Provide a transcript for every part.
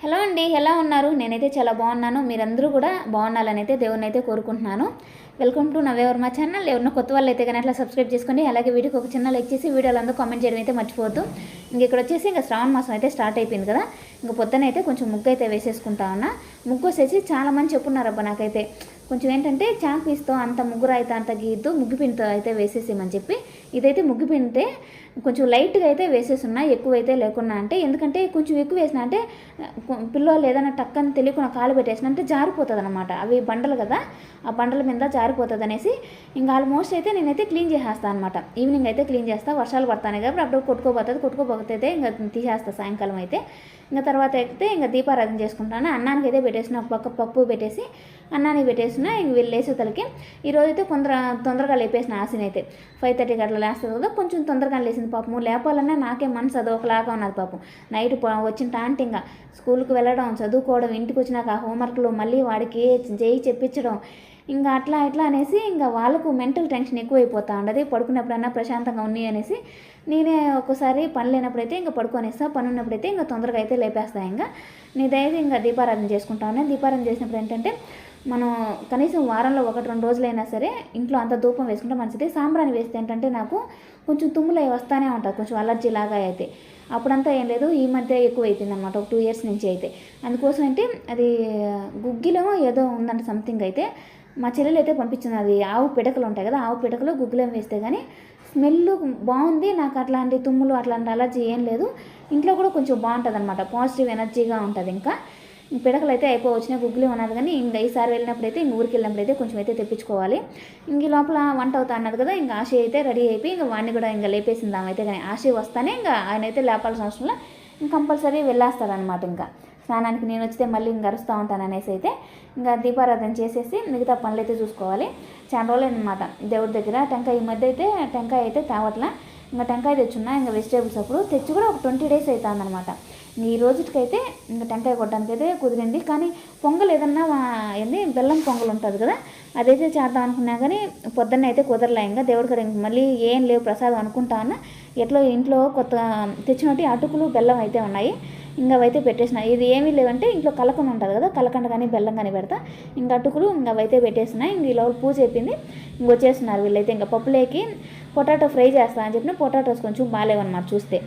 Hello అండి ఎలా ఉన్నారు? నేనైతే చాలా బాగున్నాను. మీరందరూ కూడా బాగున్నారని అయితే దేవుని అయితే కోరుకుంటున్నాను వెల్కమ్ టు నవేవర్మ ఛానల్ ఎవరిన కొత్త వాళ్ళు అయితే కానీ అట్లా సబ్స్క్రైబ్ చేసుకోండి అలాగే వీడియోకి ఒక చిన్న లైక్ చేసి వీడియోలు అందరూ కామెంట్ చేయడం అయితే మర్చిపోవద్దు. ఇంక ఇక్కడ వచ్చేసి ఇంకా శ్రావణ మాసం అయితే స్టార్ట్ అయిపోయింది కదా. ఇంక పొద్దున అయితే కొంచెం ముగ్గు అయితే వేసేసుకుంటా ఉన్నా. ముగ్గు వచ్చేసి చాలా మంది చెప్పున్నారబ్బా నాకైతే. కొంచెం ఏంటంటే చాక్ పీస్తో అంత ముగ్గురు అయితే అంత గీద్దు ముగ్గు పిండితో అయితే వేసేసేమని చెప్పి ఇదైతే ముగ్గు పిండితే కొంచెం లైట్గా అయితే వేసేస్తున్నా ఎక్కువ అయితే లేకున్నా అంటే ఎందుకంటే కొంచెం ఎక్కువ వేసిన అంటే పిల్లలు ఏదైనా టక్కని తెలియకుండా కాలు పెట్టేసిన అంటే జారిపోతుంది అనమాట అవి బండలు కదా ఆ బండల మీద జారిపోతుంది అనేసి ఇంకా ఆల్మోస్ట్ అయితే నేనైతే క్లీన్ చేసేస్తాను అనమాట ఈవినింగ్ అయితే క్లీన్ చేస్తా వర్షాలు పడతాయి కాబట్టి అప్పుడు కొట్టుకోపోతుంది కొట్టుకోపోతే ఇంకా తీసేస్తా సాయంకాలం అయితే. ఇంకా తర్వాత అయితే ఇంకా దీపారాధన చేసుకుంటాను. అన్నానికి అయితే పెట్టేసిన ఒక పక్క పప్పు పెట్టేసి అన్నానికి పెట్టేసిన ఇంక వీళ్ళు లేసేతలకి ఈరోజు అయితే కొందర తొందరగా లేపేసిన ఆశని అయితే. ఫైవ్ థర్టీకి అట్లా లేస్తుంది కదా కొంచెం తొందరగా లేచింది పాపము లేపాలన్నా నాకే మనసు అది ఒకలాగా ఉన్నది పాపం. నైట్ వచ్చిన టాంటి ఇంకా స్కూల్కి వెళ్ళడం చదువుకోవడం ఇంటికి వచ్చినాక ఆ హోంవర్క్లు మళ్ళీ వాడికి చేయి చెప్పించడం. ఇంకా అట్లా ఇట్లా అనేసి ఇంకా వాళ్ళకు మెంటల్ టెన్షన్ ఎక్కువైపోతూ ఉండదు. పడుకున్నప్పుడన్నా ప్రశాంతంగా ఉంది అనేసి నేనే ఒక్కోసారి పని లేనప్పుడైతే ఇంకా పడుకొనేస్తా పని ఉన్నప్పుడైతే ఇంకా తొందరగా అయితే లేపేస్తా ఇంకా. నేనైతే ఇంకా దీపారాధన చేసుకుంటాను. దీపారాధన చేసినప్పుడు ఏంటంటే మనం కనీసం వారంలో ఒకటి రెండు రోజులైనా సరే ఇంట్లో అంత ధూపం వేసుకుంటే మంచిది. సాంబ్రాన్ని వేస్తే ఏంటంటే నాకు కొంచెం తుమ్ములు అవి వస్తానే ఉంటుంది కొంచెం అలర్జీ లాగా అయితే. అప్పుడంతా ఏం లేదు. ఈ మధ్య ఎక్కువ అయిపోయింది అనమాట ఒక టూ ఇయర్స్ నుంచి అయితే. అందుకోసం అంటే అది గుగ్గిలో ఏదో ఉందంట సంథింగ్ అయితే మా చెల్లెలు అయితే పంపించింది. అది ఆవు పిడకలు ఉంటాయి కదా ఆవు పిడకలు గుగ్గిలం వేస్తే కానీ స్మెల్ బాగుంది నాకు అట్లాంటి తుమ్ములు అట్లాంటి అలర్జీ ఏం లేదు. ఇంట్లో కూడా కొంచెం బాగుంటుంది అనమాట పాజిటివ్ ఎనర్జీగా ఉంటుంది ఇంకా. పిడకలు అయితే అయిపో వచ్చినాయి గుగ్గులు ఉన్నది కానీ ఇంకా ఈసారి వెళ్ళినప్పుడు అయితే ఇంక ఊరికి వెళ్ళినప్పుడు అయితే కొంచెం అయితే తెప్పించుకోవాలి. ఇంక లోపల వంట అవుతా అన్నది కదా ఇంకా ఆశ అయితే రెడీ అయిపోయి ఇంకా వాడిని కూడా ఇంకా లేపేసిందామైతే అయితే కానీ ఆశ వస్తానే ఇంకా ఆయన అయితే లేపాల్సిన అవసరంలో ఇంక కంపల్సరీ వెళ్ళేస్తారనమాట ఇంకా. స్నానానికి నేను వచ్చితే మళ్ళీ ఇంక అరుస్తూ ఉంటాను అనేసి అయితే ఇంకా దీపారాధన చేసేసి మిగతా పనులు అయితే చూసుకోవాలి. చాలా రోజులు అనమాట దేవుడి దగ్గర. టెంకాయ ఈ మధ్య అయితే టెంకాయ అయితే తేవట్లా. ఇంకా టెంకాయ తెచ్చున్నా ఇంకా వెజిటేబుల్స్ అప్పుడు తెచ్చి కూడా ఒక ట్వంటీ డేస్ అవుతుంది అనమాట ఈ రోజుకైతే ఇంకా టెంకాయ కొట్టడానికి అయితే కుదిరింది. కానీ పొంగల్ ఏదన్నా ఏంది బెల్లం పొంగల్ ఉంటుంది కదా అదైతే చేద్దాం అనుకున్నా కానీ పొద్దున్న అయితే కుదరలే. ఇంకా దేవుడి కాడ ఇంకా మళ్ళీ ఏం లేవు ప్రసాదం అనుకుంటా అన్న ఎట్లా ఇంట్లో కొత్త తెచ్చినట్టు అటుకులు బెల్లం అయితే ఉన్నాయి. ఇంకా అవైతే పెట్టేసిన. ఇది ఏమీ లేవంటే ఇంట్లో కలకండ ఉంటుంది కదా కలకండ కానీ బెల్లం కానీ పెడతా. ఇంకా అటుకులు ఇంకా అవైతే పెట్టేసిన. ఇంక ఈ లోపల పూజ అయిపోయింది. ఇంక వచ్చేస్తున్నారు వీళ్ళైతే. ఇంకా పప్పులేకి పొటాటో ఫ్రై చేస్తా అని చెప్పిన పొటాటోస్ కొంచెం బాగాలేవన్నమాట చూస్తే.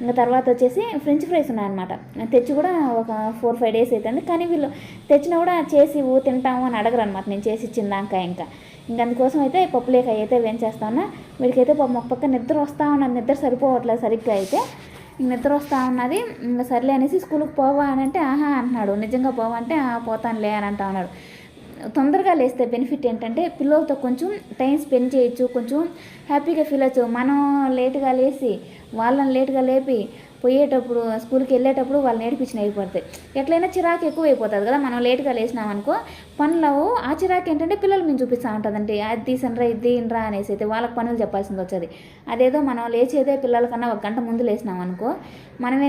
ఇంకా తర్వాత వచ్చేసి ఫ్రెంచ్ ఫ్రైస్ ఉన్నాయన్నమాట. తెచ్చి కూడా ఒక ఫోర్ ఫైవ్ డేస్ అవుతుంది కానీ వీళ్ళు తెచ్చినా కూడా చేసి తింటాము అని అడగరు అనమాట నేను చేసి ఇచ్చిందాక ఇంకా. ఇంకా అందుకోసం అయితే పప్పులేక అయితే వేయించేస్తాను వీడికైతే ఒక పక్క నిద్ర వస్తా ఉన్నా. నిద్ర సరిపోవట్లేదు సరిగ్గా అయితే. నిద్ర వస్తా ఉన్నది సర్లే అనేసి స్కూల్కి పోవా అని అంటే ఆహా అంటున్నాడు. నిజంగా పోవా అంటే పోతానులే అని అంటా ఉన్నాడు. తొందరగా లేస్తే బెనిఫిట్ ఏంటంటే పిల్లలతో కొంచెం టైం స్పెండ్ చేయొచ్చు కొంచెం హ్యాపీగా ఫీల్ అవ్వచ్చు. మనం లేట్గా లేచి వాళ్ళని లేట్గా లేపి పోయేటప్పుడు స్కూల్కి వెళ్ళేటప్పుడు వాళ్ళు నేర్పించిన అయిపోతాయి ఎట్లయినా చిరాకు ఎక్కువ అయిపోతుంది కదా మనం లేట్గా లేచినాం అనుకో పనులు ఆ చిరాకు ఏంటంటే పిల్లలు మేము చూపిస్తూ ఉంటుందండి. అది తీసినరా ఇది తీయనరా అనేసి అయితే వాళ్ళకి పనులు చెప్పాల్సింది వచ్చేది. అదేదో మనం లేచేదే పిల్లలకన్నా ఒక గంట ముందు లేచినాం అనుకో మనమే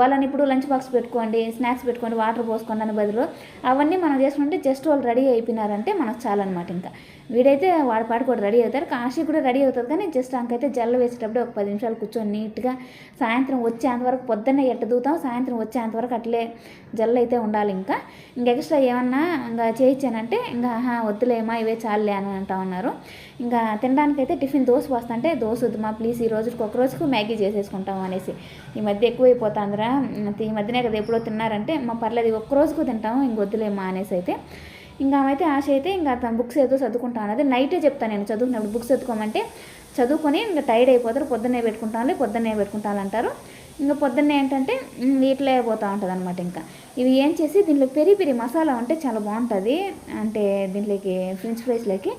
వాళ్ళని ఇప్పుడు లంచ్ బాక్స్ పెట్టుకోండి స్నాక్స్ పెట్టుకోండి వాటర్ పోసుకోండి అని బదులు అవన్నీ మనం చేసుకుంటే జస్ట్ వాళ్ళు రెడీ అయిపోయినారంటే మనకు చాలన్నమాట ఇంకా. వీడైతే వాడి పాటు కూడా రెడీ అవుతారు. కాశీ కూడా రెడీ అవుతుంది కానీ జస్ట్ అంకైతే జల్ల వేసేటప్పుడు ఒక పది నిమిషాలు కూర్చొని నీట్గా సాయంత్రం వచ్చేంతవరకు పొద్దున్నే ఎట్ట దూతాం సాయంత్రం వచ్చేంతవరకు అట్లే జల్ల అయితే ఉండాలి ఇంకా. ఇంకా ఎక్స్ట్రా ఏమన్నా ఇంకా చేయించానంటే ఇంకా వద్దులేమా ఇవే చాలులే అని అంటా ఉన్నారు. ఇంకా తినడానికైతే టిఫిన్ దోశ వస్తుంటే దోశ వద్దు మా ప్లీజ్ ఈ రోజుకి ఒక రోజుకు మ్యాగీ చేసేసుకుంటాం అనేసి. ఈ మధ్య ఎక్కువైపోతుందిరా. ఈ మధ్యనే కదా ఎప్పుడో తిన్నారంటే మా పర్లేదు ఒక్క రోజుకు తింటాము ఇంకొద్దులేమా అనేసి అయితే. ఇంకా ఆమె అయితే ఆశ అయితే ఇంకా తన బుక్స్ ఏదో చదువుకుంటాను అన్నది. నైటే చెప్తాను నేను చదువుకున్నప్పుడు బుక్స్ చదువుకోమంటే చదువుకొని ఇంకా టైర్డ్ అయిపోతారు. పొద్దున్నే పెట్టుకుంటాను పొద్దున్నే పెట్టుకుంటాను అంటారు. ఇంకా పొద్దున్నే ఏంటంటే ఉమ్, అయిపోతూ ఉంటుంది అనమాట ఇంకా. ఇవి ఏం చేసి దీంట్లో పెరి పెరి మసాలా ఉంటే చాలా బాగుంటుంది. అంటే దీంట్లోకి ఫ్రెంచ్ ఫ్రైస్లోకి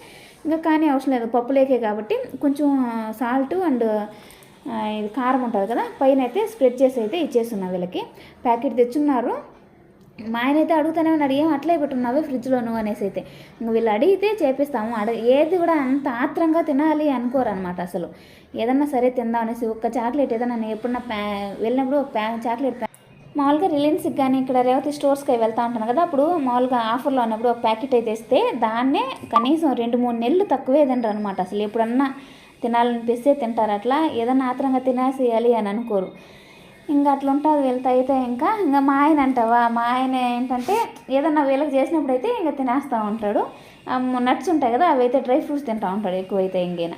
ఇంకా కానీ అవసరం లేదు. పప్పులేకే కాబట్టి కొంచెం సాల్ట్ అండ్ ఇది కారం ఉంటుంది కదా పైన అయితే స్ప్రెడ్ చేసి అయితే ఇచ్చేస్తున్నా వీళ్ళకి. ప్యాకెట్ తెచ్చున్నారు. మా ఆయన అయితే అడుగుతానే ఉన్నాడు ఏం అట్లే పెట్టున్నావే ఫ్రిడ్జ్లో నువ్వు అనేసి అయితే. ఇంక వీళ్ళు అడిగితే చేపిస్తాము. అడ ఏది కూడా అంత ఆత్రంగా తినాలి అనుకోరు అనమాట అసలు. ఏదన్నా సరే తిందాం అనేసి ఒక్క చాక్లెట్ ఏదన్నా నేను ఎప్పుడన్నా ప్యా వెళ్ళినప్పుడు ప్యా చాక్లెట్ ప్యా మామూలుగా రిలయన్స్కి కానీ ఇక్కడ రేవతి స్టోర్స్కి వెళ్తా ఉంటాను కదా అప్పుడు మామూలుగా ఆఫర్లో ఉన్నప్పుడు ఒక ప్యాకెట్ అయితే ఇస్తే దాన్నే కనీసం రెండు మూడు నెలలు తక్కువే తినరు అనమాట అసలు ఎప్పుడన్నా తినాలనిపిస్తే తింటారు. అట్లా ఏదన్నా ఆత్రంగా తినేసేయాలి అని అనుకోరు. ఇంకా అట్లా ఉంటుంది వెళ్తా అయితే ఇంకా ఇంకా మా ఆయన అంటావా? మా ఆయన ఏంటంటే ఏదన్నా వీళ్ళకి చేసినప్పుడు అయితే ఇంకా తినేస్తూ ఉంటాడు. నట్స్ ఉంటాయి కదా అవి అయితే డ్రై ఫ్రూట్స్ తింటూ ఉంటాడు ఎక్కువైతే ఇంకేనా.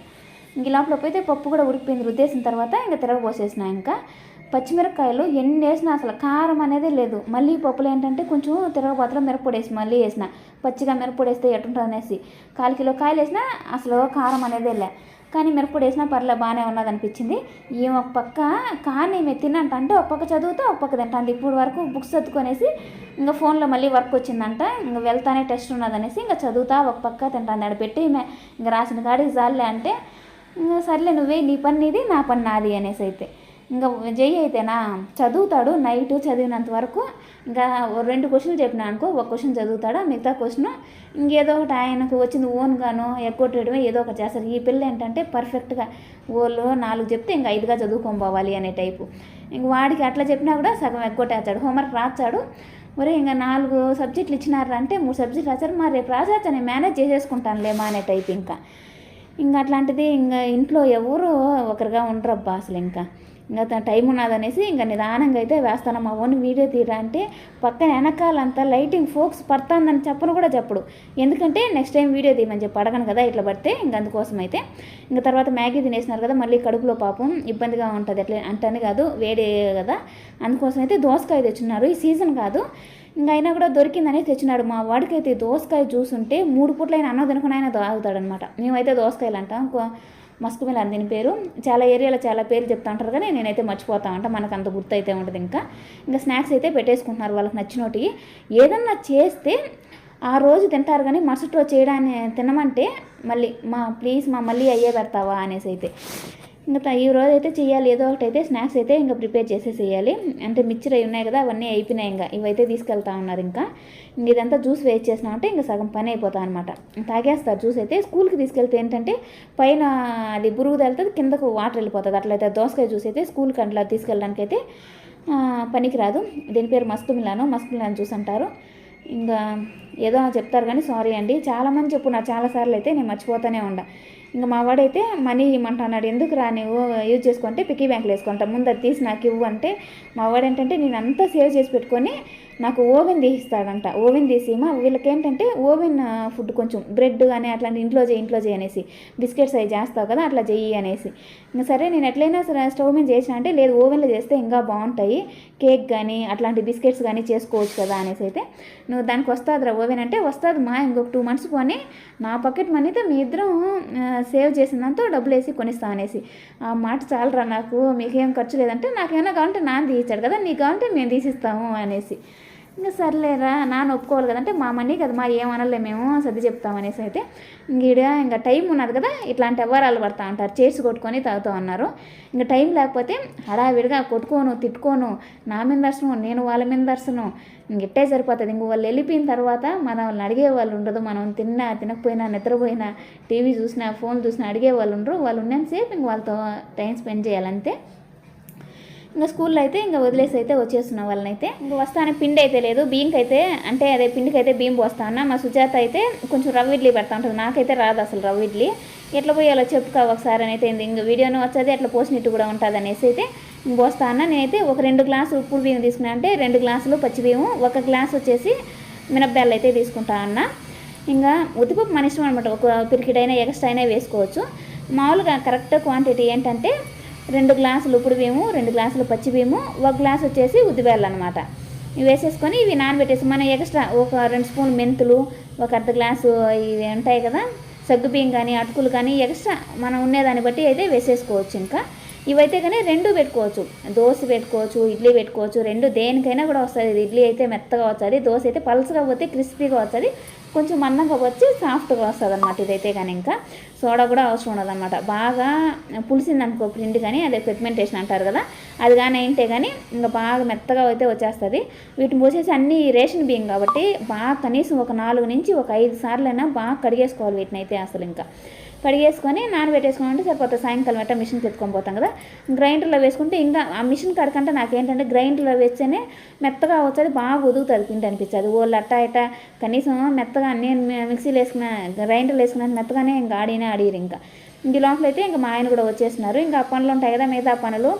ఇంక లోపల పోయితే పప్పు కూడా ఉడికిపోయింది రుద్దేసిన తర్వాత ఇంకా తిరగబోసేసిన ఇంకా. పచ్చిమిరపకాయలు ఎన్ని వేసినా అసలు కారం అనేది లేదు. మళ్ళీ పప్పులు ఏంటంటే కొంచెం తిరగబోతలో మిరప్పొడి వేసి మళ్ళీ వేసిన. పచ్చిగా మిరప్పొడి వేస్తే ఎట్టుంటుంది అనేసి. కాలు కిలో కాయలు వేసినా అసలు కారం అనేది లే. కానీ మిరప్పొడి వేసినా పర్లే బాగానే ఉన్నది అనిపించింది ఈమె ఒక పక్క కానీ ఈమె తిన్నంట అంటే ఒక పక్క చదువుతూ ఒక పక్క తింటుంది ఇప్పుడు వరకు బుక్స్ చదువుకొనేసి ఇంకా ఫోన్లో మళ్ళీ వర్క్ వచ్చిందంట. ఇంకా వెళ్తానే టెస్ట్ ఉన్నదనేసి ఇంకా చదువుతా ఒక పక్క తింటాను ఆడ పెట్టి ఈమె ఇంకా రాసిన కాడికి జాలే అంటే ఇంకా సర్లే నువ్వే నీ పని నీది నా పని నాది అనేసి అయితే. ఇంకా జై అయితేనా? చదువుతాడు నైట్ చదివినంత వరకు ఇంకా రెండు క్వశ్చన్లు చెప్పినా అనుకో ఒక క్వశ్చన్ చదువుతాడు మిగతా క్వశ్చన్ ఇంకేదో ఒకటి ఆయనకు వచ్చింది ఓన్గాను ఎగ్గొట్టడమే ఏదో ఒకటి చేస్తారు ఈ పిల్ల ఏంటంటే పర్ఫెక్ట్గా ఓళ్ళు నాలుగు చెప్తే ఇంకా ఐదుగా చదువుకోబోవాలి పోవాలి అనే టైపు. ఇంక వాడికి అట్లా చెప్పినా కూడా సగం ఎగ్గొట్టేస్తాడు. హోంవర్క్ రాస్తాడు. ఒరే ఇంకా నాలుగు సబ్జెక్టులు ఇచ్చినారు అంటే మూడు సబ్జెక్టులు రాశారు. మరి రేపు రాసేస్తా నేను మేనేజ్ చేసేసుకుంటానులేమా అనే టైప్ ఇంకా. ఇంకా అట్లాంటిది ఇంకా ఇంట్లో ఎవరు ఒకరిగా ఉండరబ్బా అసలు ఇంకా. ఇంకా తన టైం ఉన్నదనేసి ఇంకా నిదానంగా అయితే వేస్తాను. మా ఓన్ వీడియో తీయరా అంటే పక్కన వెనకాలంతా లైటింగ్ ఫోక్స్ పడుతుందని చెప్పను కూడా చెప్పడు. ఎందుకంటే నెక్స్ట్ టైం వీడియో తీయమని చెప్పి అడగను కదా ఇట్లా పడితే ఇంక అందుకోసం అయితే ఇంకా తర్వాత మ్యాగీ తినేసినారు కదా మళ్ళీ కడుపులో పాపం ఇబ్బందిగా ఉంటుంది అట్లా అంటని కాదు వేడి కదా. అందుకోసం అయితే దోసకాయ తెచ్చున్నారు. ఈ సీజన్ కాదు. ఇంకా అయినా కూడా దొరికిందని తెచ్చినాడు. మా వాడికైతే దోసకాయ జ్యూస్ ఉంటే మూడు పూట్లైన అన్నం తినకుండా ఆయన తాగుతాడనమాట. మేమైతే దోసకాయలు అంటాం. మస్కు మిలాన్ దీని పేరు. చాలా ఏరియాలో చాలా పేర్లు చెప్తా ఉంటారు కానీ నేనైతే మర్చిపోతా ఉంటా. మనకు అంత గుర్తు అయితే ఉంటుంది ఇంకా. ఇంకా స్నాక్స్ అయితే పెట్టేసుకుంటున్నారు వాళ్ళకి నచ్చినోటి ఏదన్నా చేస్తే ఆ రోజు తింటారు కానీ మరుసటి రోజు చేయడాన్ని తినమంటే మళ్ళీ మా ప్లీజ్ మా మళ్ళీ అయ్యే పెడతావా? అనేసి అయితే. ఇంకా ఈ రోజు అయితే చేయాలి. ఏదో ఒకటి అయితే స్నాక్స్ అయితే ఇంకా ప్రిపేర్ చేసేసేయాలి. అంటే మిక్చర్ అవి ఉన్నాయి కదా అవన్నీ అయిపోయినాయి ఇంకా. ఇవైతే తీసుకెళ్తా ఉన్నారు ఇంకా. ఇంక ఇదంతా జ్యూస్ వేస్ట్ చేసినామంటే ఇంకా సగం పని అయిపోతా అనమాట తాగేస్తారు జ్యూస్ అయితే. స్కూల్కి తీసుకెళ్తే ఏంటంటే పైన అది బురుగు తేలుతుంది కిందకు వాటర్ వెళ్ళిపోతుంది. అట్లయితే దోసకాయ జ్యూస్ అయితే స్కూల్కి అట్లా తీసుకెళ్ళడానికి అయితే పనికిరాదు దీని పేరు మస్తు మిలాను మస్తు మిలాన్ జ్యూస్ అంటారు. ఇంకా ఏదో చెప్తారు కానీ సారీ అండి. చాలామంది చెప్పు నా చాలాసార్లు అయితే నేను మర్చిపోతూనే ఉండా. ఇంకా మా వాడైతే మనీ ఇమ్మంటున్నాడు ఎందుకు రా నువ్వు యూజ్ చేసుకుంటే పిక్కీ బ్యాంక్లో వేసుకుంటా. ముందు అది తీసి నాకు ఇవ్వు అంటే మా వాడు ఏంటంటే నేను అంతా సేవ్ చేసి పెట్టుకొని నాకు ఓవెన్ తీస్తాడంట. ఓవెన్ తీసి మా వీళ్ళకి ఏంటంటే ఓవెన్ ఫుడ్ కొంచెం బ్రెడ్ కానీ అట్లాంటి ఇంట్లో చేయి ఇంట్లో చేయి అనేసి బిస్కెట్స్ అవి చేస్తావు కదా అట్లా చెయ్యి అనేసి. ఇంకా సరే నేను ఎట్లయినా సరే స్టవ్ మీద చేసిన అంటే లేదు ఓవెన్లో చేస్తే ఇంకా బాగుంటాయి. కేక్ కానీ అట్లాంటి బిస్కెట్స్ కానీ చేసుకోవచ్చు కదా అనేసి అయితే. నువ్వు దానికి వస్తుందిరా ఓవెన్ అంటే వస్తుంది మా ఇంకొక టూ మంత్స్ పోనీ నా పాకెట్ మనీతో మీ ఇద్దరం సేవ్ చేసినంత డబ్బులు వేసి కొనిస్తాం అనేసి. ఆ మాట చాలరా నాకు మీకేం ఖర్చు లేదంటే నాకేమైనా కావాలంటే నాన్న తీయించాడు కదా నీకు కావాలంటే మేము తీసిస్తాము అనేసి. ఇంకా సర్లేరా నాన్న ఒప్పుకోవాలి కదంటే మా మనీ కదా మా ఏమనలే మేము సర్ది చెప్తామనేసి అయితే. ఇంక ఇంకా టైం ఉన్నది కదా ఇట్లాంటి వ్యవహారాలు పడతా ఉంటారు చేసి కొట్టుకొని తాగుతూ ఉన్నారు. ఇంకా టైం లేకపోతే హడావిడిగా కొట్టుకోను తిట్టుకోను. నా మీద దర్శనం నేను వాళ్ళ మీద దర్శనం ఇంకెట్టే సరిపోతుంది. ఇంక వాళ్ళు వెళ్ళిపోయిన తర్వాత మనం వాళ్ళని అడిగే వాళ్ళు ఉండదు. మనం తిన్నా తినకపోయినా నిద్రపోయినా టీవీ చూసినా ఫోన్ చూసినా అడిగే వాళ్ళు ఉండరు. వాళ్ళు ఉన్నంతసేపు ఇంక వాళ్ళతో టైం స్పెండ్ చేయాలంతే. ఇంకా స్కూల్లో అయితే ఇంకా వదిలేసి అయితే వచ్చేస్తున్న వాళ్ళనైతే. ఇంకా వస్తానే పిండి అయితే లేదు బియ్యంకి అయితే అంటే అదే పిండికి అయితే బియ్యం పోస్తా ఉన్నా. మా సుజాత అయితే కొంచెం రవ్వ ఇడ్లీ పెడతా ఉంటుంది. నాకైతే రాదు అసలు రవ్వ ఇడ్లీ. ఎట్లా పోయాలో చెప్పుకో ఒకసారి అని అయితే ఇంక వీడియోను వచ్చేది ఎట్లా పోసినట్టు కూడా ఉంటుంది అనేసి అయితే పోస్తా అన్న నేనైతే ఒక రెండు గ్లాసులు ఉప్పు బియ్యం తీసుకున్నా అంటే రెండు గ్లాసులు పచ్చి బియ్యం ఒక గ్లాస్ వచ్చేసి మినప్పాలు అయితే తీసుకుంటా అన్నా ఇంకా ఉద్దిపప్పు మన ఇష్టం అనమాట ఒక పిరికిడైనా ఎక్స్ట్రా అయినా వేసుకోవచ్చు. మామూలుగా కరెక్ట్ క్వాంటిటీ ఏంటంటే రెండు గ్లాసులు ఉప్పుడు బియ్యము రెండు గ్లాసులు పచ్చి బియ్యము ఒక గ్లాస్ వచ్చేసి ఉద్దిబేళ్ళు అనమాట ఇవి వేసేసుకొని ఇవి నానబెట్టేసి మనం ఎక్స్ట్రా ఒక రెండు స్పూన్ మెంతులు ఒక అర్ధ గ్లాసు ఇవి ఉంటాయి కదా సగ్గు బియ్యం కానీ అటుకులు కానీ ఎక్స్ట్రా మనం ఉండేదాన్ని బట్టి అయితే వేసేసుకోవచ్చు ఇంకా. ఇవైతే కానీ రెండు పెట్టుకోవచ్చు. దోశ పెట్టుకోవచ్చు ఇడ్లీ పెట్టుకోవచ్చు రెండు దేనికైనా కూడా వస్తుంది. ఇది ఇడ్లీ అయితే మెత్తగా వస్తుంది దోశ అయితే పల్సగా పోతే క్రిస్పీగా వస్తుంది. కొంచెం మందంగా వచ్చి సాఫ్ట్గా వస్తుంది అనమాట ఇదైతే కానీ ఇంకా. సోడా కూడా అవసరం ఉండదన్నమాట. బాగా పులిసింది అనుకో పిండి కానీ అదే ఫెగ్మెంటేషన్ అంటారు కదా అది కానీ అయింటే కానీ ఇంకా బాగా మెత్తగా అయితే వచ్చేస్తుంది. వీటిని పోసేసి అన్ని రేషన్ బియ్యం కాబట్టి బాగా కనీసం ఒక నాలుగు నుంచి ఒక ఐదు సార్లైనా బాగా కడిగేసుకోవాలి వీటిని అయితే అసలు ఇంకా. కడిగేసుకొని నానబెట్టేసుకుని సరిపోతుంది. సాయంకాలం అట్ట మిషన్కి ఎత్తుకొని పోతాం కదా. గ్రైండర్లో వేసుకుంటే ఇంకా ఆ మిషన్ కడకంటే నాకేంటంటే గ్రైండర్లో వేస్తేనే మెత్తగా వచ్చేది బాగా ఉదుగుతుంది తింటే అనిపించదు వాళ్ళు అట్ట ఇట్ట కనీసం మెత్తగా నేను మిక్సీలో వేసుకున్న గ్రైండర్లో వేసుకున్న మెత్తగానే ఇంకా ఆడినే ఆడిరు ఇంకా. ఇంక లోపల అయితే ఇంకా మా ఆయన కూడా వచ్చేస్తున్నారు. ఇంకా పనులు ఉంటాయి కదా మిగతా పనులు.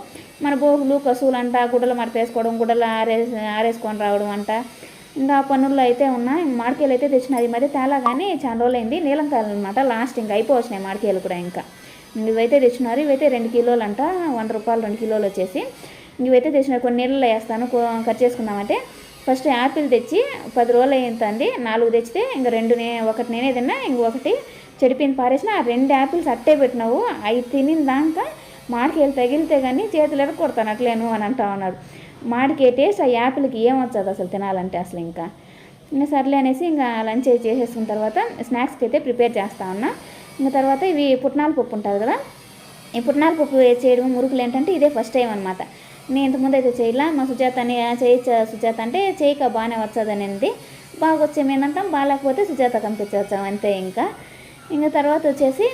మన బోగులు కసువులు అంట గుడ్డలు మడతేసుకోవడం గుడ్డలు ఆరేసి ఆరేసుకొని రావడం అంట. ఇంకా పనుల్లో అయితే ఉన్నాయి ఇంక అయితే తెచ్చినది మరి తేలా కానీ చాలా రోజులు అయింది నీలంకాయలు అనమాట లాస్ట్ ఇంకా అయిపోవచ్చినాయి మాడికాయలు కూడా ఇంకా. ఇవైతే తెచ్చినారు. ఇవైతే రెండు కిలోలు అంట వంద రూపాయలు రెండు కిలోలు వచ్చేసి. ఇవైతే తెచ్చినారు కొన్ని నీళ్ళలో వేస్తాను. కట్ చేసుకుందామంటే. ఫస్ట్ యాపిల్ తెచ్చి పది రోజులు అయిందండి నాలుగు తెచ్చితే ఇంక రెండు నే ఒకటి నేనే తిన్నా. ఇంకొకటి చెడిపోయింది పారేసిన. ఆ రెండు యాపిల్స్ అట్టే పెట్టినావు. అవి తినిన దాకా మాడికాయలు తగిలితే కానీ చేతులు ఎక్కడ కొడతాను అట్లేను అని అంటా ఉన్నాడు. మాడికేటేసి టేస్ట్ ఆ యాపిల్కి ఏమొచ్చదు అసలు తినాలంటే అసలు ఇంకా. ఇంకా సర్లే అనేసి ఇంకా లంచ్ అయితే చేసేసుకున్న తర్వాత స్నాక్స్కి అయితే ప్రిపేర్ చేస్తా ఉన్నా. ఇంకా తర్వాత ఇవి పుట్నాల పప్పు ఉంటుంది కదా ఈ పుట్నాల పప్పు చేయడం మురుకులు ఏంటంటే ఇదే ఫస్ట్ టైం అనమాట నేను ఇంతకుముందు అయితే చేయలా మా సుజాత అని చేయొచ్చా సుజాత అంటే చేయక బాగానే వచ్చదు అనేది. బాగా వచ్చే బాగాలేకపోతే సుజాత పంపించవచ్చాం అంతే ఇంకా. ఇంకా తర్వాత వచ్చేసి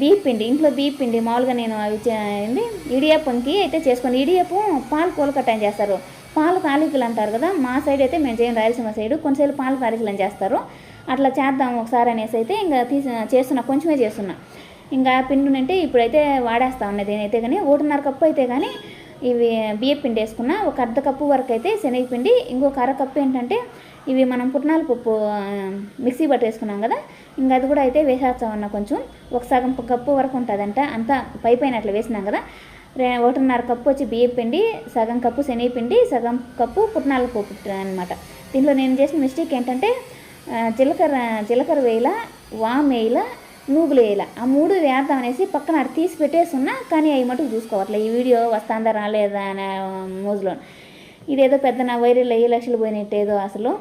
బీపిండి ఇంట్లో బీపిండి మామూలుగా నేను అవి చే- ఇడియప్పంకి అయితే చేసుకొని. ఇడియప్పం పాలు కూలకట్ట అని చేస్తారు. పాలు కాలికలు అంటారు కదా మా సైడ్ అయితే మేము చేయం రాయలసీమ సైడ్. కొన్నిసార్లు పాలు కాలికలు అని చేస్తారు. అట్లా చేద్దాం ఒకసారి అనేసి అయితే ఇంకా తీసి చేస్తున్నా కొంచెమే చేస్తున్నా. ఇంకా పిండి అంటే ఇప్పుడైతే వాడేస్తా ఉన్నది నేనైతే కానీ ఒకటిన్నర కప్పు అయితే కానీ ఇవి బియ్యం పిండి వేసుకున్నా ఒక అర్ధ కప్పు వరకు అయితే శనగపిండి ఇంకొక అర కప్పు ఏంటంటే ఇవి మనం పుట్నాల పప్పు మిక్సీ మిక్సీ పట్టేసుకున్నాం కదా ఇంకా అది కూడా అయితే వేసేస్తామన్న కొంచెం. ఒక సగం కప్పు వరకు ఉంటుందంట. అంతా పై పైన అట్లా వేసినాం కదా. రే ఒకటిన్నర కప్పు వచ్చి బియ్యం పిండి సగం కప్పు శనగపిండి సగం కప్పు పుట్నాల పప్పు అనమాట దీంట్లో నేను చేసిన మిస్టేక్ ఏంటంటే జీలకర్ర జీలకర్ర వేయాల వామ్ వేయాల నూగులు వేయాల. ఆ మూడు వేద్దాం అనేసి పక్కన అటు తీసి పెట్టేస్తున్నా కానీ అవి మటుకు చూసుకోవట్లే. ఈ వీడియో వస్తాందా రాలేదా అనే మోజులో. ఇదేదో పెద్ద నా వైరల్ అయ్యి లక్షలు పోయినట్టేదో అసలు.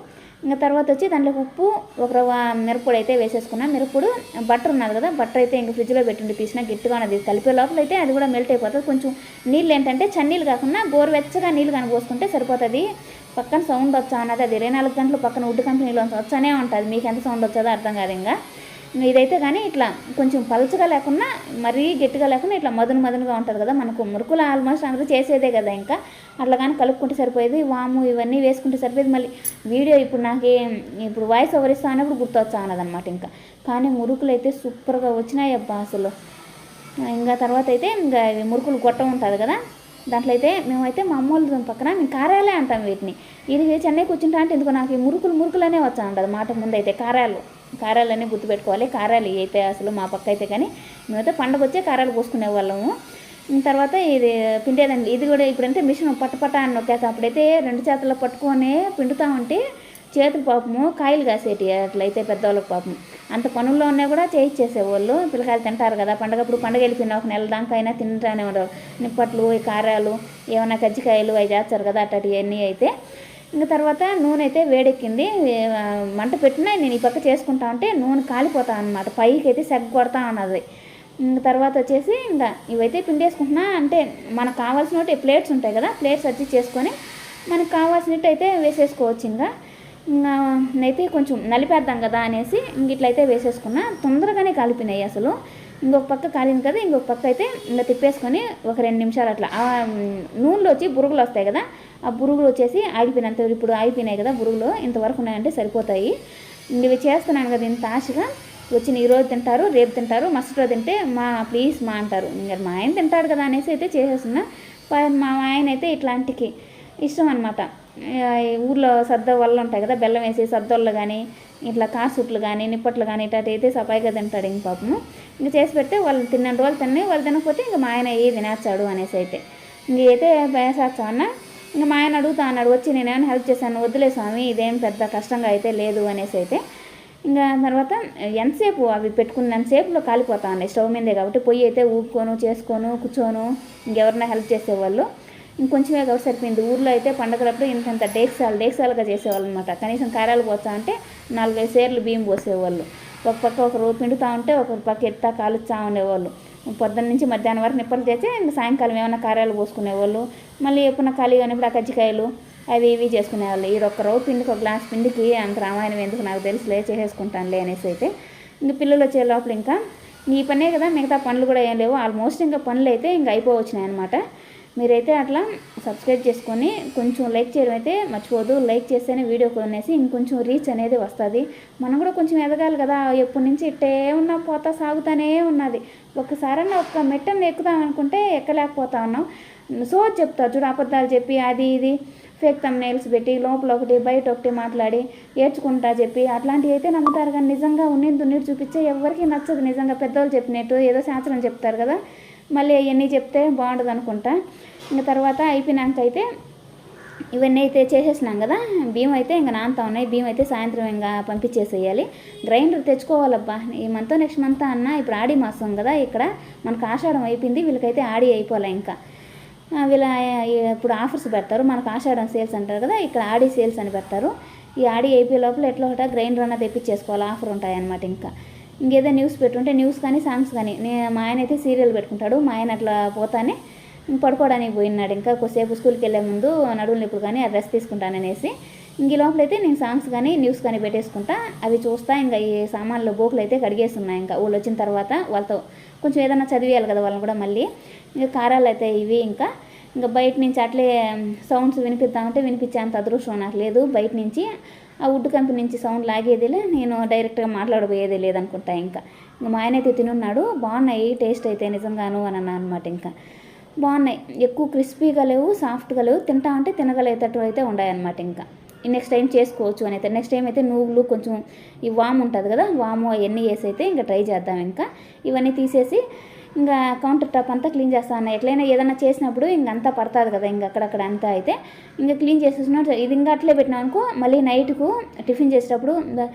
ఇంకా తర్వాత వచ్చి దాంట్లో ఉప్పు ఒక రవ్వ మిరప్పొడి అయితే వేసేసుకున్నాను మిరప్పొడి బటర్ ఉన్నది కదా బటర్ అయితే ఇంకా ఫ్రిడ్జ్లో పెట్టుండి తీసిన గట్టిగా ఉన్నది. కలిపే లోపల అయితే అది కూడా మెల్ట్ అయిపోతుంది. కొంచెం నీళ్ళు ఏంటంటే చన్నీళ్ళు కాకుండా గోరువెచ్చగా నీళ్ళు కానీ పోసుకుంటే సరిపోతుంది. పక్కన సౌండ్ వచ్చా అన్నది అది. ఇరవై నాలుగు గంటలు పక్కన వుడ్ కంపెనీలో వచ్చానే ఉంటుంది. మీకు ఎంత సౌండ్ వచ్చేదో అర్థం కాదు ఇంకా ఇదైతే కానీ ఇట్లా కొంచెం పలుచగా లేకుండా మరీ గట్టిగా లేకుండా ఇట్లా మదును మదునుగా ఉంటుంది కదా. మనకు మురుకులు ఆల్మోస్ట్ అందరూ చేసేదే కదా ఇంకా. అట్లా కానీ కలుపుకుంటే సరిపోయేది. వాము ఇవన్నీ వేసుకుంటే సరిపోయేది. మళ్ళీ వీడియో ఇప్పుడు నాకు ఇప్పుడు వాయిస్ ఓవర్ ఇస్తా అన్నప్పుడు గుర్తొచ్చా అన్నదన్నమాట ఇంకా. కానీ మురుకులు అయితే సూపర్గా వచ్చినాయి అబ్బా అసలు. ఇంకా తర్వాత అయితే ఇంకా మురుకులు గొట్ట ఉంటుంది కదా. దాంట్లో అయితే మేమైతే మా అమ్మోళ్ళ పక్కన మేము కారాలే అంటాం వీటిని. ఇది చెన్నై కూర్చుంటా అంటే ఎందుకో నాకు ఈ మురుకులు మురుకులనే వచ్చా ఉండదు మాట ముందైతే కారాలు కారాలన్నీ గుర్తుపెట్టుకోవాలి. కారాలు అయితే అసలు మా పక్క అయితే కానీ మేమైతే పండగ వచ్చే కారాలు పోసుకునే వాళ్ళము. తర్వాత ఇది పిండేదండి. ఇది కూడా ఇప్పుడంటే మిషన్ పట్టపట్ట అని నొక్కాక అప్పుడైతే రెండు చేతుల్లో పట్టుకొని పిండుతూ ఉంటే చేతులు పాపము కాయలు కాసేటి. అట్లయితే పెద్దవాళ్ళకి పాపం. అంత పనుల్లో ఉన్నా కూడా చేయించేసేవాళ్ళు పిల్లకాయలు తింటారు కదా. పండగప్పుడు పండగ వెళ్ళిపోయిన ఒక నెల దాకా అయినా తింటానే ఉండవు. నిప్పట్లు ఈ కారాలు ఏమైనా కజ్జికాయలు అవి చేస్తారు కదా. అట్టటి అయితే ఇంకా తర్వాత నూనె అయితే వేడెక్కింది మంట పెట్టినా నేను ఈ పక్క చేసుకుంటా ఉంటే నూనె కాలిపోతా అనమాట పైకి అయితే సెగ కొడతా ఉన్నది ఇంక తర్వాత వచ్చేసి ఇంకా ఇవైతే పిండేసుకుంటున్నా అంటే మనకు కావాల్సినట్టు ప్లేట్స్ ఉంటాయి కదా ప్లేట్స్ వచ్చి చేసుకొని మనకు కావాల్సినట్టు అయితే వేసేసుకోవచ్చు ఇంకా. ఇంకా నేనైతే కొంచెం నలిపేద్దాం కదా అనేసి ఇంక ఇట్లయితే వేసేసుకున్నా. తొందరగానే కాలిపోయినాయి అసలు. ఇంకొక పక్క కాలింది కదా ఇంకొక పక్క అయితే ఇంకా తిప్పేసుకొని ఒక రెండు నిమిషాలు అట్లా. నూనెలో వచ్చి బురుగులు వస్తాయి కదా ఆ బురుగులు వచ్చేసి ఆగిపోయినంత ఇప్పుడు ఆగిపోయినాయి కదా బురుగులు. ఇంతవరకు ఉన్నాయంటే సరిపోతాయి. ఇవి చేస్తున్నాను కదా ఇంత ఆశగా. వచ్చిన ఈరోజు తింటారు రేపు తింటారు మస్ట్ రోజు తింటే మా ప్లీజ్ మా అంటారు. ఇంకా మా ఆయన తింటాడు కదా అనేసి అయితే చేసేస్తున్నా. మా ఆయన అయితే ఇట్లాంటికి ఇష్టం అనమాట ఊర్లో సద్ద వల్ల ఉంటాయి కదా బెల్లం వేసి సద్దోళ్ళు కానీ ఇట్లా కాసుట్లు కానీ నిప్పట్లు కానీ ఇట్లా అయితే సపాయిగా తింటాడు ఇంక పాపము. ఇంక చేసి పెడితే వాళ్ళు తిన్న రోజులు తిన్నాయి వాళ్ళు తినకపోతే ఇంక మా ఆయన ఏ తినేస్తాడు అనేసి అయితే. ఇంక అయితే వేసేస్తా ఇంకా మా ఆయన అడుగుతా అన్నాడు వచ్చి నేనేమైనా హెల్ప్ చేశాను? వద్దులే స్వామి ఇదేం పెద్ద కష్టంగా అయితే లేదు అనేసి అయితే ఇంకా తర్వాత ఎంతసేపు అవి పెట్టుకున్నంతసేపులో కాలిపోతా ఉన్నాయి. స్టవ్ మీదే కాబట్టి పొయ్యి అయితే ఊపుకోను చేసుకోను కూర్చోను ఇంకెవరైనా హెల్ప్ చేసేవాళ్ళు. ఇంకొంచెమే కాబట్టి సరిపోయింది. ఊర్లో అయితే పండగలప్పుడు ఇంత ఇంత డేక్సాలు డేక్సాలుగా చేసేవాళ్ళు అనమాట కనీసం కారాలు పోతా అంటే నాలుగైదు సేర్లు బియ్యం పోసేవాళ్ళు. ఒక పక్క ఒకరు పిండుతూ ఉంటే ఒక పక్క ఎత్తా కాలుస్తూ ఉండేవాళ్ళు. పొద్దున్న నుంచి మధ్యాహ్నం వరకు నిప్పలు చేస్తే ఇంకా సాయంకాలం ఏమైనా కార్యాలు పోసుకునేవాళ్ళు. మళ్ళీ ఎప్పుడైనా ఖాళీగా ఉన్నప్పుడు ఆ కజ్జికాయలు అవి ఇవి చేసుకునేవాళ్ళు. ఈ ఒక్క రవ్వ పిండికి ఒక గ్లాస్ పిండికి అంత రామాయణం ఎందుకు నాకు తెలుసులే చేసేసుకుంటానులే అనేసి అయితే ఇంక పిల్లలు వచ్చే లోపల ఇంకా ఈ పనే కదా మిగతా పనులు కూడా ఏం లేవు. ఆల్మోస్ట్ ఇంకా పనులు అయితే ఇంకా అయిపోవచ్చినాయి అనమాట మీరైతే అట్లా సబ్స్క్రైబ్ చేసుకొని కొంచెం లైక్ చేయడం అయితే మర్చిపోదు లైక్ చేస్తేనే వీడియో కొనేసి ఇంకొంచెం రీచ్ అనేది వస్తుంది. మనం కూడా కొంచెం ఎదగాలి కదా. ఎప్పటి నుంచి ఇట్టే ఉన్నా పోతా సాగుతానే ఉన్నది. ఒక్కసారన్నా ఒక్క మెట్టను ఎక్కుదాం అనుకుంటే ఎక్కలేకపోతా ఉన్నాం. సో చెప్తా. చూడు అబద్ధాలు చెప్పి అది ఇది ఫేక్ తమ్ నెయిల్స్ పెట్టి లోపల ఒకటి బయట ఒకటి మాట్లాడి ఏడ్చుకుంటా చెప్పి అట్లాంటివి అయితే నమ్ముతారు. కానీ నిజంగా ఉన్నింది ఉన్నట్టు చూపించే ఎవరికి నచ్చదు. నిజంగా పెద్దవాళ్ళు చెప్పినట్టు ఏదో శాస్త్రం చెప్తారు కదా. మళ్ళీ అవన్నీ చెప్తే బాగుంటుంది అనుకుంటా. ఇంకా తర్వాత అయిపోయినాక అయితే ఇవన్నీ అయితే చేసేసినాం కదా. బియ్యం అయితే ఇంకా నాంతా ఉన్నాయి. బియ్యం అయితే సాయంత్రం ఇంకా పంపించేసేయాలి. గ్రైండర్ తెచ్చుకోవాలబ్బా. ఈ మంత్ నెక్స్ట్ మంత్ అన్న ఇప్పుడు ఆడి మాసం కదా ఇక్కడ. మనకు ఆషాఢం అయిపోయింది. వీళ్ళకైతే ఆడి అయిపోలే ఇంకా. వీళ్ళ ఇప్పుడు ఆఫర్స్ పెడతారు. మనకు ఆషాఢం సేల్స్ అంటారు కదా. ఇక్కడ ఆడి సేల్స్ అని పెడతారు. ఈ ఆడి అయిపోయే లోపల ఎట్లా ఒకటా? గ్రైండర్ అన్న తెప్పించేసుకోవాలి. ఆఫర్ ఉంటాయన్నమాట ఇంకా. ఇంకేదో న్యూస్ పెట్టుంటే న్యూస్ కానీ సాంగ్స్ కానీ. నేను మా ఆయన అయితే సీరియల్ పెట్టుకుంటాడు. మా ఆయన అట్లా పోతానే పడుకోవడానికి పోయినాడు ఇంకా కొద్దిసేపు స్కూల్కి వెళ్ళే ముందు నడువులు నొప్పులు కానీ ఆ డ్రెస్ తీసుకుంటాననేసి. ఇంక లోపల అయితే నేను సాంగ్స్ కానీ న్యూస్ కానీ పెట్టేసుకుంటా. అవి చూస్తా. ఇంకా ఈ సామాన్లు బోకులు అయితే కడిగేస్తున్నాయి ఇంకా వాళ్ళు వచ్చిన తర్వాత వాళ్ళతో కొంచెం ఏదైనా చదివేయాలి కదా వాళ్ళని కూడా మళ్ళీ. ఇంకా కారాలు అయితే ఇవి ఇంకా. ఇంకా బయట నుంచి అట్లే సౌండ్స్ వినిపిద్దామంటే వినిపించేంత అదృష్టం నాకు లేదు. బయట నుంచి ఆ వుడ్ కంపెనీ నుంచి సౌండ్ లాగేదిలే నేను డైరెక్ట్గా మాట్లాడబోయేది లేదనుకుంటా ఇంకా. ఇంకా మా ఆయన అయితే తినున్నాడు బాగున్నాయి టేస్ట్ అయితే నిజంగాను అని అన్నా అనమాట ఇంకా. బాగున్నాయి ఎక్కువ క్రిస్పీగా లేవు సాఫ్ట్గా లేవు తింటా ఉంటే తినగలిగేటట్టు అయితే ఉన్నాయన్నమాట ఇంకా. నెక్స్ట్ టైం చేసుకోవచ్చు అని అయితే నెక్స్ట్ టైం అయితే నువ్వులు కొంచెం ఈ వాము ఉంటుంది కదా వాము అవన్నీ వేసి అయితే ఇంకా ట్రై చేద్దాం ఇంకా. ఇవన్నీ తీసేసి ఇంకా కౌంటర్ టాప్ అంతా క్లీన్ చేస్తా చేస్తాను ఎట్లయినా ఏదైనా చేసినప్పుడు ఇంక అంతా పడుతుంది కదా ఇంక అక్కడక్కడ అంతా అయితే. ఇంకా క్లీన్ చేసేసిన ఇది ఇంకా అట్లే పెట్టినాం అనుకో మళ్ళీ నైట్కు టిఫిన్ చేసేటప్పుడు ఇంకా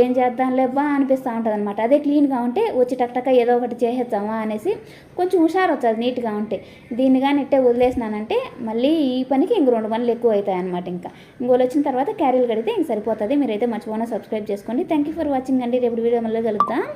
ఏం చేద్దాంలే బా అనిపిస్తూ ఉంటుంది అనమాట అదే క్లీన్గా ఉంటే వచ్చి టక్టక్క ఏదో ఒకటి చేసేద్దామా అనేసి కొంచెం హుషారు వచ్చేది నీట్గా ఉంటే. దీన్ని కానీ ఇట్టే వదిలేసినానంటే మళ్ళీ ఈ పనికి ఇంక రెండు పనులు ఎక్కువ అవుతాయి అనమాట ఇంకా ఇంకోళ్ళు వచ్చిన తర్వాత క్యారీలు కడితే ఇంక సరిపోతుంది. మీరైతే మర్చిపోయినా సబ్స్క్రైబ్ చేసుకోండి. థ్యాంక్ యూ ఫర్ వాచింగ్ అండి. రేపు వీడియో మళ్ళీ కలుద్దాం.